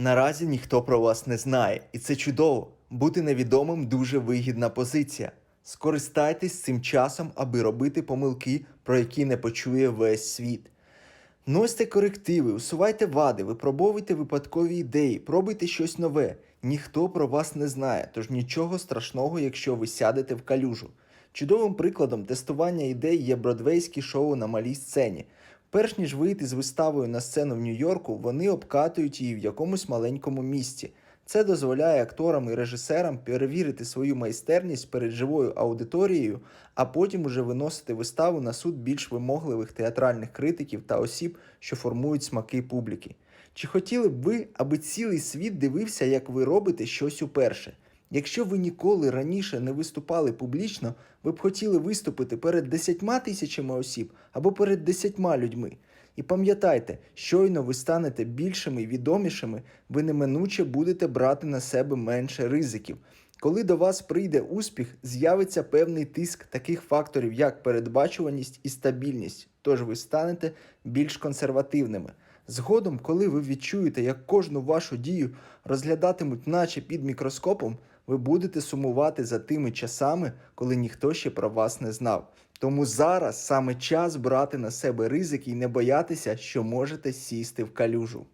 Наразі ніхто про вас не знає, і це чудово. Бути невідомим дуже вигідна позиція. Скористайтесь цим часом, аби робити помилки, про які не почує весь світ. Вносьте корективи, усувайте вади, випробовуйте випадкові ідеї, пробуйте щось нове. Ніхто про вас не знає, тож нічого страшного, якщо ви сядете в калюжу. Чудовим прикладом тестування ідей є бродвейські шоу на малій сцені. Перш ніж вийти з виставою на сцену в Нью-Йорку, вони обкатують її в якомусь маленькому місті. Це дозволяє акторам і режисерам перевірити свою майстерність перед живою аудиторією, а потім уже виносити виставу на суд більш вимогливих театральних критиків та осіб, що формують смаки публіки. Чи хотіли б ви, аби цілий світ дивився, як ви робите щось уперше? Якщо ви ніколи раніше не виступали публічно, ви б хотіли виступити перед десятьма тисячами осіб або перед десятьма людьми. І пам'ятайте, щойно ви станете більшими і відомішими, ви неминуче будете брати на себе менше ризиків. Коли до вас прийде успіх, з'явиться певний тиск таких факторів, як передбачуваність і стабільність, тож ви станете більш консервативними. Згодом, коли ви відчуєте, як кожну вашу дію розглядатимуть наче під мікроскопом, ви будете сумувати за тими часами, коли ніхто ще про вас не знав. Тому зараз саме час брати на себе ризики і не боятися, що можете сісти в калюжу.